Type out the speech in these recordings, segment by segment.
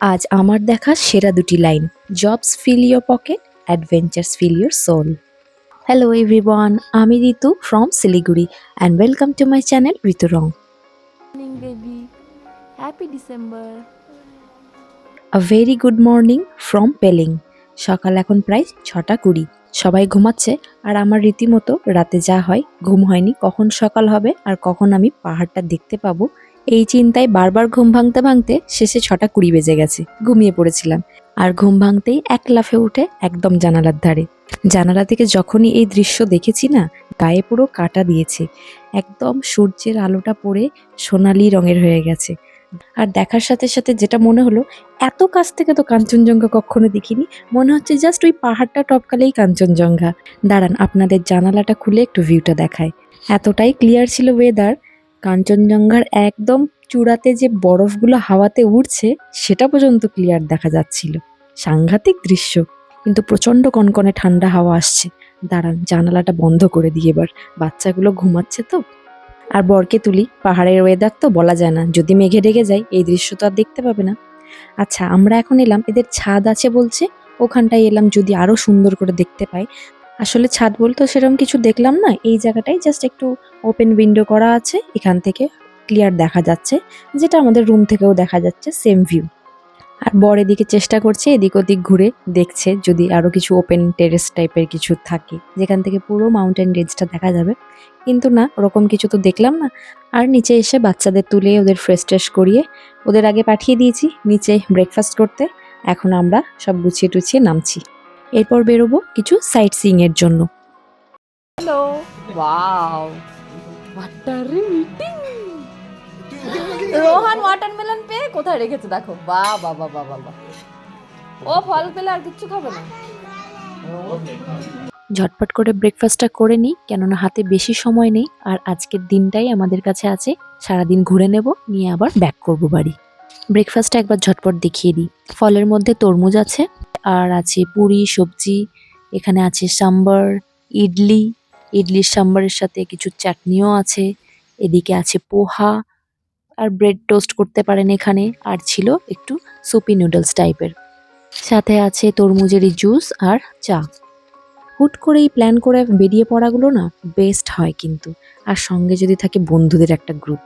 আজ আমার দেখা সেরা দুটি line. Jobs fill your pocket adventures fill your soul hello everyone আমি Ritu from Siliguri and welcome to my channel Ritu wrong baby. Happy December. A very good morning from Pelling সকাল এখন প্রায় ছটা কুড়ি। সবাই ঘুমাচ্ছে আর আমার রীতিমতো রাতে যা হয় ঘুম হয়নি। কখন সকাল হবে আর কখন আমি পাহাড়টা দেখতে পাবো এই চিন্তায় বারবার ঘুম ভাঙতে ভাঙতে শেষে ছটা কুড়ি বেজে গেছে। ঘুমিয়ে পড়েছিলাম। আর ঘুম ভাঙতেই এক লাফে উঠে একদম জানালার ধারে। জানালা থেকে যখনই এই দৃশ্য দেখেছি না, গায়ে পুরো কাটা দিয়েছে। একদম সূর্যের আলোটা পড়ে সোনালি রঙের হয়ে গেছে। আর দেখার সাথে সাথে যেটা মনে হলো, এত কাছ থেকে তো কাঞ্চনজঙ্ঘা কখনো দেখিনি। মনে হচ্ছে জাস্ট ওই পাহাড়টা টপকালেই কাঞ্চনজঙ্ঘা। দাঁড়ান, আপনাদের জানালাটা খুলে একটু ভিউটা দেখায় এতটাই ক্লিয়ার ছিল ওয়েদার কাঞ্চনজঙ্ঘার একদম চূড়াতে যে বরফগুলো হাওয়াতে উড়ছে, সেটা পর্যন্ত ক্লিয়ার দেখা যাচ্ছিল। সাংঘাতিক দৃশ্য, কিন্তু প্রচণ্ড কনকনে ঠান্ডা হাওয়া আসছে। দাঁড়ান, জানালাটা বন্ধ করে দিই এবার। বাচ্চাগুলো ঘুমাচ্ছে তো। আর বরকে তুলি, পাহাড়ের ওয়েদার তো বলা যায় না। যদি মেঘে ঢেকে যায়, এই দৃশ্য তো আর দেখতে পাবে না। আচ্ছা আমরা এখন এলাম, এদের ছাদ আছে বলছে, ওখানটায় এলাম যদি আরও সুন্দর করে দেখতে পাই আসলে ছাদ বলতে সেরকম কিছু দেখলাম না, এই জায়গাটাই জাস্ট একটু ওপেন উইন্ডো করা আছে, এখান থেকে ক্লিয়ার দেখা যাচ্ছে, যেটা আমাদের রুম থেকেও দেখা যাচ্ছে সেম ভিউ আর বর এদিকে চেষ্টা করছে এদিক ওদিক ঘুরে দেখছে, যদি আরও কিছু ওপেন টেরেস টাইপের কিছু থাকে, যেখান থেকে পুরো মাউন্টেন রেঞ্জটা দেখা যাবে। কিন্তু না, ওরকম কিছু তো দেখলাম না। আর নিচে এসে বাচ্চাদের তুলে ওদের ফ্রেশ ট্রেশ করিয়ে ওদের আগে পাঠিয়ে দিয়েছি, নিচে ব্রেকফাস্ট করতে, এখন আমরা সব গুছিয়ে টুছিয়ে নামছি। এরপর বেরোবো কিছু সাইট সিইং এর জন্য. Water meeting. রোহান ওয়াটারমেলন পেয়ে কোথায় রেখেছে? দেখো। বা বা বা বা বা ও ফল পেলে আর কিচ্ছু খাবে না। ঝটপট করে ব্রেকফাস্টটা করে নিই কেননা হাতে বেশি সময় নেই আর আজকের দিনটাই আমাদের কাছে আছে। সারাদিন ঘুরে নেব নিয়ে আবার ব্যাক করব বাড়ি। ব্রেকফাস্টটা একবার ঝটপট দেখিয়ে দিই। ফলের মধ্যে তরমুজ আছে। আর আছে পুরি, সবজি, এখানে আছে সাম্বার, ইডলি। ইডলির সাম্বারের সাথে কিছু চাটনিও আছে, এদিকে আছে পোহা। আর ব্রেড টোস্ট করতে পারেন এখানে, আর ছিল একটু সুপি নুডলস টাইপের। সাথে আছে তরমুজেরই জুস আর চা। হুট করেই প্ল্যান করে বেরিয়ে পড়াগুলো না বেস্ট হয় কিন্তু, আর সঙ্গে যদি থাকে বন্ধুদের একটা গ্রুপ।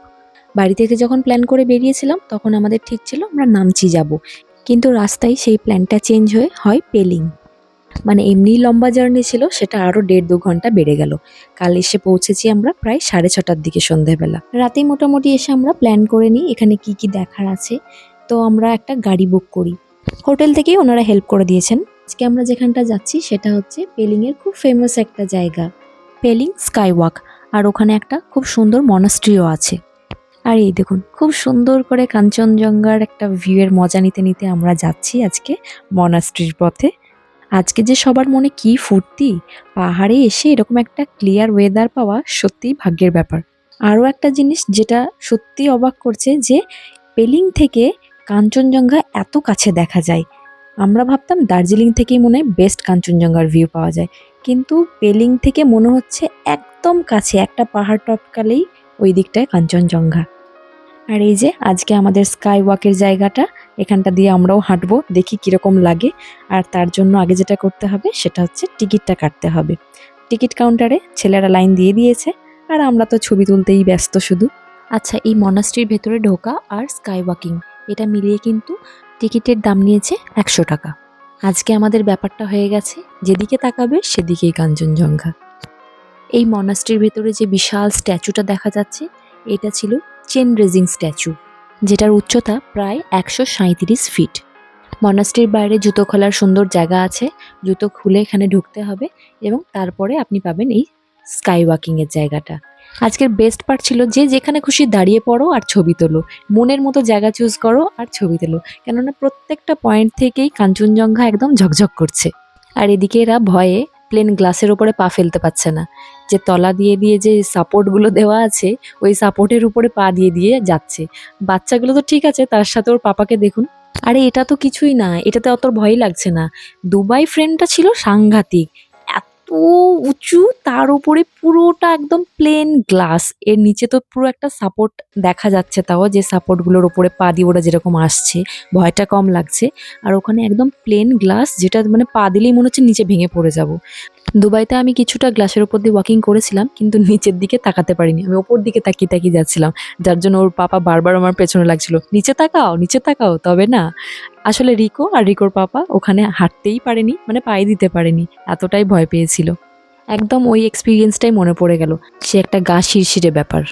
বাড়ি থেকে যখন প্ল্যান করে বেরিয়েছিলাম, তখন আমাদের ঠিক ছিল আমরা নামচি যাব। কিন্তু রাস্তায় সেই প্ল্যানটা চেঞ্জ হয়ে হয় পেলিং। মানে এমনি লম্বা জার্নি ছিল, সেটা আরও দেড় দু ঘণ্টা বেড়ে গেল। কাল এসে পৌঁছেছি আমরা প্রায় সাড়ে ছটার দিকে সন্ধেবেলা। রাতেই মোটামুটি এসে আমরা প্ল্যান করে নিই এখানে কি কি দেখার আছে। তো আমরা একটা গাড়ি বুক করি। হোটেল থেকেই ওনারা হেল্প করে দিয়েছেন। আজকে আমরা যেখানটা যাচ্ছি সেটা হচ্ছে পেলিংয়ের খুব ফেমাস একটা জায়গা। পেলিং স্কাই ওয়াক আর ওখানে একটা খুব সুন্দর মনাস্ট্রিও আছে। আর এই দেখুন, খুব সুন্দর করে কাঞ্চনজঙ্ঘার একটা ভিউয়ের মজা নিতে নিতে আমরা যাচ্ছি আজকে মনাস্ট্রির পথে। আজকে যে সবার মনে কি ফুর্তি, পাহাড়ে এসে এরকম একটা ক্লিয়ার ওয়েদার পাওয়া সত্যিই ভাগ্যের ব্যাপার। আরও একটা জিনিস যেটা সত্যি অবাক করছে যে পেলিং থেকে কাঞ্চনজঙ্ঘা এত কাছে দেখা যায়। আমরা ভাবতাম দার্জিলিং থেকেই মনে হয় বেস্ট কাঞ্চনজঙ্ঘার ভিউ পাওয়া যায়। কিন্তু পেলিং থেকে মনে হচ্ছে একদম কাছে, একটা পাহাড় টপকালেই ওই দিকটায় কাঞ্চনজঙ্ঘা। আর এই যে আজকে আমাদের স্কাই ওয়াকের জায়গাটা, এখানটা দিয়ে আমরাও হাঁটবো, দেখি কীরকম লাগে। আর তার জন্য আগে যেটা করতে হবে, সেটা হচ্ছে টিকিটটা কাটতে হবে। টিকিট কাউন্টারে ছেলেরা লাইন দিয়ে দিয়েছে, আর আমরা তো ছবি তুলতেই ব্যস্ত শুধু। আচ্ছা এই মনাস্ট্রির ভেতরে ঢোকা আর স্কাই ওয়াকিং এটা মিলিয়ে কিন্তু টিকিটের দাম নিয়েছে একশো টাকা। আজকে আমাদের ব্যাপারটা হয়ে গেছে, যেদিকে তাকাবে সেদিকেই কাঞ্চনজঙ্ঘা। এই মনাস্ট্রির ভেতরে যে বিশাল স্ট্যাচুটা দেখা যাচ্ছে, এটা ছিল চেন রেজিং স্ট্যাচু, যেটার উচ্চতা প্রায় একশো সাঁইত্রিশ ফিট। মনাস্ট্রির বাইরে জুতো খোলার সুন্দর জায়গা আছে, জুতো খুলে এখানে ঢুকতে হবে এবং তারপরে আপনি পাবেন এই স্কাই ওয়াকিংয়ের জায়গাটা। আজকের বেস্ট পার্ট ছিল যে যেখানে খুশি দাঁড়িয়ে পড়ো আর ছবি তোলো, মনের মতো জায়গা চুজ করো আর ছবি তোলো, কেননা প্রত্যেকটা পয়েন্ট থেকেই কাঞ্চনজঙ্ঘা একদম ঝকঝক করছে। আর এদিকে এরা ভয়ে প্লেন গ্লাসের ওপরে পা ফেলতে পারছে না। যে তলা দিয়ে দিয়ে যে সাপোর্টগুলো দেওয়া আছে, ওই সাপোর্টের উপরে পা দিয়ে দিয়ে যাচ্ছে। বাচ্চাগুলো তো ঠিক আছে, তার সাথে ওর পাপাকে দেখুন। আরে এটা তো কিছুই না, এটাতে অত ভয় লাগছে না। দুবাই ফ্রেন্ডটা ছিল সাংঘাতিক। উঁচু, তার উপরে পুরোটা একদম প্লেন গ্লাস এর নিচে তো পুরো একটা সাপোর্ট দেখা যাচ্ছে তাও, যে সাপোর্টগুলোর উপরে পা দিয়ে ওরা যেরকম আসছে। ভয়টা কম লাগছে। আর ওখানে একদম প্লেন গ্লাস যেটা মানে পা দিলেই মনে হচ্ছে নিচে ভেঙে পড়ে যাব। দুবাইতে আমি কিছুটা গ্লাসের উপর দিয়ে ওয়াকিং করেছিলাম, কিন্তু নিচের দিকে তাকাতে পারিনি। আমি ওপর দিকে তাকিয়ে তাকিয়ে যাচ্ছিলাম। যার জন্য ওর পাপা বারবার আমার পেছনে লাগছিল, নিচে তাকাও নিচে তাকাও, তবে না। আসলে রিকো আর রিকোর পাপা ওখানে হাঁটতেই পারেনি মানে পায়ে দিতে পারেনি, এতটাই ভয় পেয়েছিল। একদম ওই এক্সপিরিয়েন্সটাই মনে পড়ে গেল, সে একটা গা শিরশিরে ব্যাপার।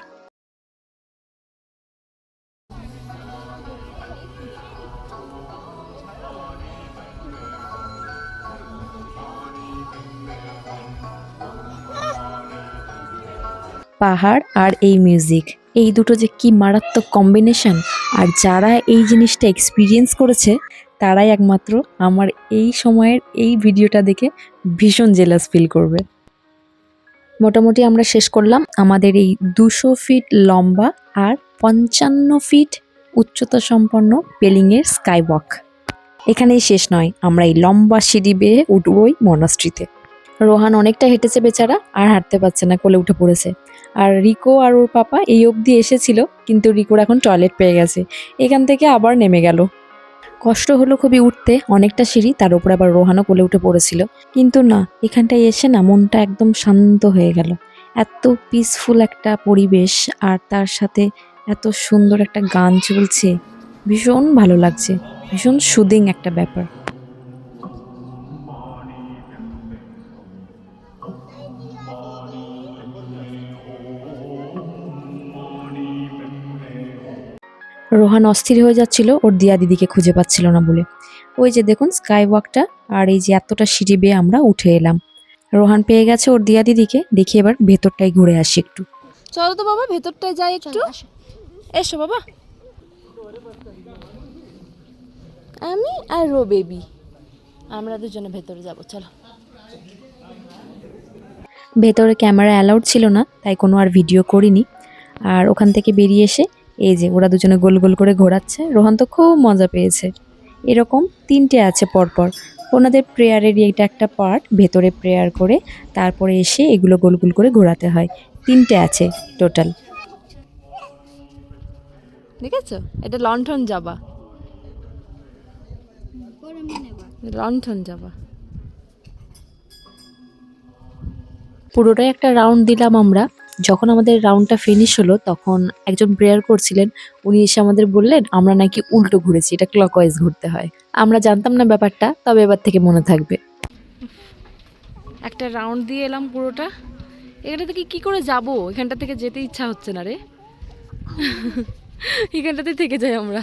পাহাড় আর এই মিউজিক এই দুটো যে কি মারাত্মক কম্বিনেশন আর যারা এই জিনিসটা এক্সপিরিয়েন্স করেছে, তারাই একমাত্র আমার এই সময়ের এই ভিডিওটা দেখে ভীষণ জেলাস ফিল করবে। মোটামুটি আমরা শেষ করলাম। আমাদের এই দুশো ফিট লম্বা আর পঞ্চান্ন ফিট উচ্চতা সম্পন্ন পেলিংয়ের স্কাই ওয়াক এখানেই শেষ নয়, আমরা এই লম্বা সিঁড়ি বেয়ে উঠবই মনাস্ট্রিতে রোহান অনেকটা হেঁটেছে বেচারা আর হাঁটতে পারছে না, কোলে উঠে পড়েছে। আর রিকো আর ওর পাপা এই অবধি এসেছিল, কিন্তু রিকোর এখন টয়লেট পেয়ে গেছে। এখান থেকে আবার নেমে গেল। কষ্ট হলো খুবই উঠতে, অনেকটা সিঁড়ি, তার উপরে আবার রোহানও কোলে উঠে পড়েছিল। কিন্তু না, এখানটায় এসে না মনটা একদম শান্ত হয়ে গেল। এত পিসফুল একটা পরিবেশ আর তার সাথে এত সুন্দর একটা গান চলছে। ভীষণ ভালো লাগছে, ভীষণ সুদিং একটা ব্যাপার। রোহান অস্থির হয়ে যাচ্ছিল ওর দিয়া দিদিকে খুঁজে পাচ্ছিল না বলে। ওই যে দেখুন স্কাই ওয়াকটা আর এই যে এতটা সিঁড়ি বেয়ে আমরা উঠে এলাম। রোহান পেয়ে গেছে ওর দিয়া দিদিকে দেখি এবার ভেতরটাই ঘুরে আসি একটু। চলো তো বাবা ভেতরটায় যাই একটু। এসো বাবা। আমি আর রো বেবি আমরা দুজনে ভেতরে যাব চলো। ভেতরে ক্যামেরা অ্যালাউড ছিল না তাই কোনো আর ভিডিও করিনি। আর ওখান থেকে বেরিয়ে এসে এই যে ওরা দুজনে গোল গোল করে ঘোরাচ্ছে। রোহান তো খুব মজা পেয়েছে। এরকম তিনটে আছে পরপর। ওনাদের প্রেয়ারেরই এটা একটা পার্ট ভেতরে প্রেয়ার করে তারপরে এসে এগুলো গোল গোল করে ঘোরাতে হয়। তিনটে আছে টোটাল। দেখেছ? এটা লন্ঠন যাবা। লন্ঠন যাবা। পুরোটাই একটা রাউন্ড দিলাম আমরা। যখন আমাদের রাউন্ডটা ফিনিশ হলো, তখন একজন প্রেয়ার করছিলেন। উনি এসে আমাদের বললেন, আমরা নাকি উল্টো ঘুরেছি, এটা ক্লকওয়াইজ ঘুরতে হয়। আমরা জানতাম না ব্যাপারটা, তবে এবার থেকে মনে থাকবে। একটা রাউন্ড দিয়ে এলাম পুরোটা। এখানটা থেকে কি করে যাব? এখানটা থেকে যেতে ইচ্ছা হচ্ছে না রে। এখানটাতে থেকে যাই আমরা।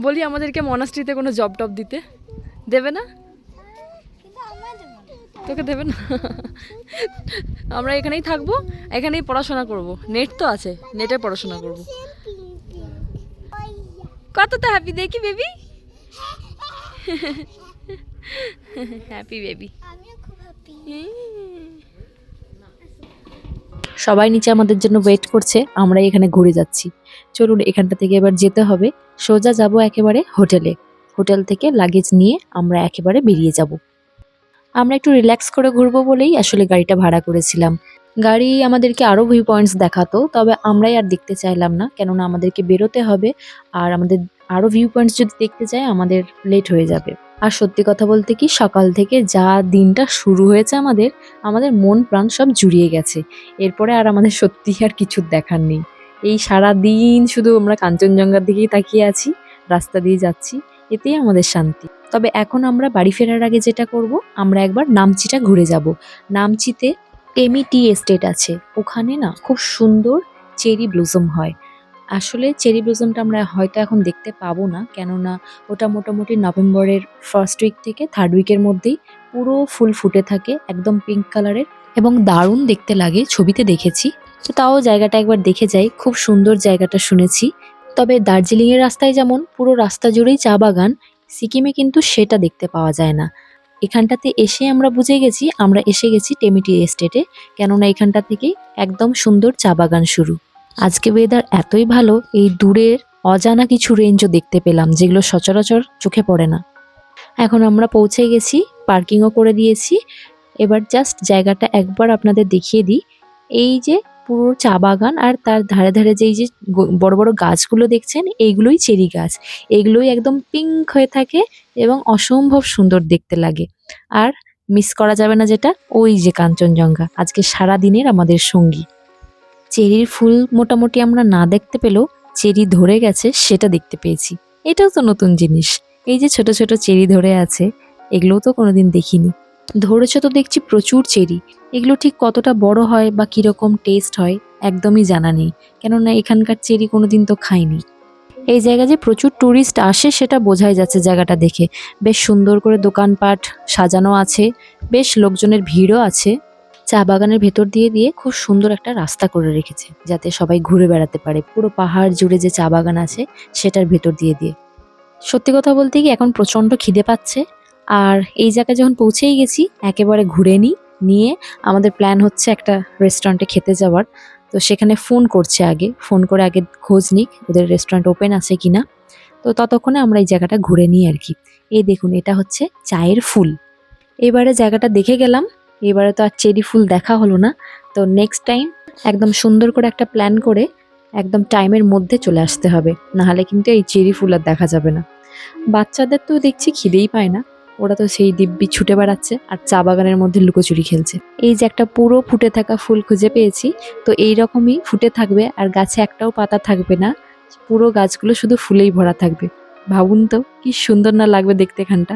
বলি আমাদেরকে মনাস্ট্রিতে কোনো জব টব দিতে। দেবে না? তোকে দেবে না? আমরা এখানেই থাকব, এখানেই পড়াশোনা করব। নেট তো আছে, নেটে পড়াশোনা করব। কতটা হ্যাপি দেখি বেবি হ্যাপি বেবি সবাই নিচে আমাদের জন্য ওয়েট করছে আমরা এখানে ঘুরে যাচ্ছি। চলুন, এখানটা থেকে এবার যেতে হবে। সোজা যাব একেবারে হোটেলে। হোটেল থেকে লাগেজ নিয়ে আমরা একেবারে বেরিয়ে যাব। আমরা একটু রিল্যাক্স করে ঘুরবো বলেই আসলে গাড়িটা ভাড়া করেছিলাম। গাড়ি আমাদেরকে আরও ভিউ পয়েন্টস দেখাতো, তবে আমরাই আর দেখতে চাইলাম না, কেননা আমাদেরকে বেরোতে হবে, আর আমাদের আরও ভিউ পয়েন্টস যদি দেখতে চাই, আমাদের লেট হয়ে যাবে। আর সত্যি কথা বলতে কি, সকাল থেকে যা দিনটা শুরু হয়েছে আমাদের আমাদের মন প্রাণ সব জুড়িয়ে গেছে। এরপরে আর আমাদের সত্যি আর কিছু দেখার নেই। এই সারা দিন শুধু আমরা কাঞ্চনজঙ্ঘার দিকেই তাকিয়ে আছি, রাস্তা দিয়ে যাচ্ছি, এতেই আমাদের শান্তি। তবে এখন আমরা বাড়ি ফেরার আগে যেটা করব, আমরা একবার নামচিটা ঘুরে যাব। নামচিতে টেমি টি এস্টেট আছে। ওখানে না খুব সুন্দর চেরি ব্লুজম হয়। আসলে চেরি ব্লুজমটা আমরা হয়তো এখন দেখতে পাবো না, কেননা ওটা মোটামুটি নভেম্বরের ফার্স্ট উইক থেকে থার্ড উইকের মধ্যেই পুরো ফুল ফুটে থাকে, একদম পিঙ্ক কালারের এবং দারুণ দেখতে লাগে, ছবিতে দেখেছি। তো তাও জায়গাটা একবার দেখে যাই, খুব সুন্দর জায়গাটা শুনেছি। তবে দার্জিলিংয়ের রাস্তায় যেমন পুরো রাস্তা জুড়েই চা বাগান সিকিমে কিন্তু সেটা দেখতে পাওয়া যায় না। এখানটাতে এসে আমরা বুঝে গেছি, আমরা এসে গেছি টেমিটি এস্টেটে, কেননা এখানটা থেকেই একদম সুন্দর চা বাগান শুরু। আজকে ওয়েদার এতই ভালো, এই দূরের অজানা কিছু রেঞ্জও দেখতে পেলাম, যেগুলো সচরাচর চোখে পড়ে না। এখন আমরা পৌঁছে গেছি পার্কিংও করে দিয়েছি। এবার জাস্ট জায়গাটা একবার আপনাদের দেখিয়ে দিই। এই যে পুরো চা বাগান আর তার ধারে ধারে যে এই যে বড় বড় গাছগুলো দেখছেন, এইগুলোই চেরি গাছ। এইগুলোই একদম পিঙ্ক হয়ে থাকে এবং অসম্ভব সুন্দর দেখতে লাগে। আর মিস করা যাবে না যেটা, ওই যে কাঞ্চনজঙ্ঘা, আজকে সারা দিনের আমাদের সঙ্গী। চেরির ফুল মোটামুটি আমরা না দেখতে পেলেও চেরি ধরে গেছে, সেটা দেখতে পেয়েছি। এটাও তো নতুন জিনিস। এই যে ছোট ছোট চেরি ধরে আছে, এগুলোও তো কোনোদিন দেখিনি। ধরেছে তো দেখছি প্রচুর চেরি। এগুলো ঠিক কতটা বড় হয় বা কীরকম টেস্ট হয়, একদমই জানা নেই। কেননা এখানকার চেরি কোনোদিন তো খাইনি। এই জায়গায় যে প্রচুর ট্যুরিস্ট আসে সেটা বোঝাই যাচ্ছে জায়গাটা দেখে। বেশ সুন্দর করে দোকানপাট সাজানো আছে, বেশ লোকজনের ভিড়ও আছে। চা বাগানের ভেতর দিয়ে দিয়ে খুব সুন্দর একটা রাস্তা করে রেখেছে, যাতে সবাই ঘুরে বেড়াতে পারে। পুরো পাহাড় জুড়ে যে চা বাগান আছে, সেটার ভেতর দিয়ে দিয়ে। সত্যি কথা বলতে কি এখন প্রচণ্ড খিদে পাচ্ছে? আর এই জায়গায় যখন পৌঁছেই গেছি, একেবারে ঘুরে নিই নিয়ে আমাদের প্ল্যান হচ্ছে একটা রেস্টুরেন্টে খেতে যাওয়ার। তো সেখানে ফোন করছে আগে ফোন করে আগে খোঁজ নিক, ওদের রেস্টুরেন্ট ওপেন আছে কি না তো ততক্ষণে আমরা এই জায়গাটা ঘুরে নিই আর কি। এই দেখুন, এটা হচ্ছে চায়ের ফুল। এবারে জায়গাটা দেখে গেলাম, এবারে তো আর চেরি ফুল দেখা হলো না। তো নেক্সট টাইম একদম সুন্দর করে একটা প্ল্যান করে একদম টাইমের মধ্যে চলে আসতে হবে। নাহলে কিন্তু এই চেরি ফুল আর দেখা যাবে না। বাচ্চাদের তো দেখছি খিদেই পায় না। ওরা তো সেই দিব্যি ছুটে বেড়াচ্ছে আর চা বাগানের মধ্যে লুকোচুরি খেলছে। এই যে একটা পুরো ফুটে থাকা ফুল খুঁজে পেয়েছি, তো এই রকমই ফুটে থাকবে আর গাছে একটাও পাতা থাকবে না, পুরো গাছগুলো শুধু ফুলেই ভরা থাকবে। ভাবুন তো, কি সুন্দর না লাগবে দেখতে এখানটা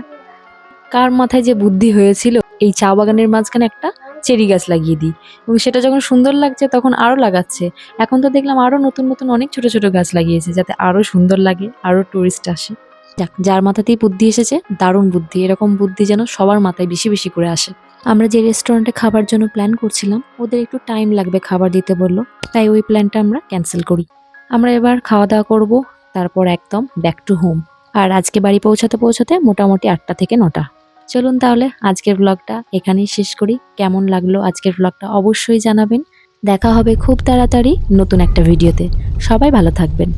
কার মাথায় যে বুদ্ধি হয়েছিল, এই চা বাগানের মাঝখানে একটা চেরি গাছ লাগিয়ে দিই এবং সেটা যখন সুন্দর লাগছে তখন আরও লাগাচ্ছে। এখন তো দেখলাম আরও নতুন নতুন অনেক ছোট ছোট গাছ লাগিয়েছে যাতে আরও সুন্দর লাগে আরও টুরিস্ট আসে। যাক, যার মাথাতেই বুদ্ধি এসেছে, দারুণ বুদ্ধি। এরকম বুদ্ধি যেন সবার মাথায় বেশি বেশি করে আসে। আমরা যে রেস্টুরেন্টে খাবার জন্য প্ল্যান করছিলাম, ওদের একটু টাইম লাগবে খাবার দিতে বলল। তাই ওই প্ল্যানটা আমরা ক্যান্সেল করি। আমরা এবার খাওয়া দাওয়া করব, তারপর একদম ব্যাক টু হোম আর আজকে বাড়ি পৌঁছাতে পৌঁছাতে মোটামুটি আটটা থেকে নটা। চলুন তাহলে আজকের ব্লগটা এখানেই শেষ করি। কেমন লাগল আজকের ব্লগটা অবশ্যই জানাবেন। দেখা হবে খুব তাড়াতাড়ি নতুন একটা ভিডিওতে সবাই ভালো থাকবেন।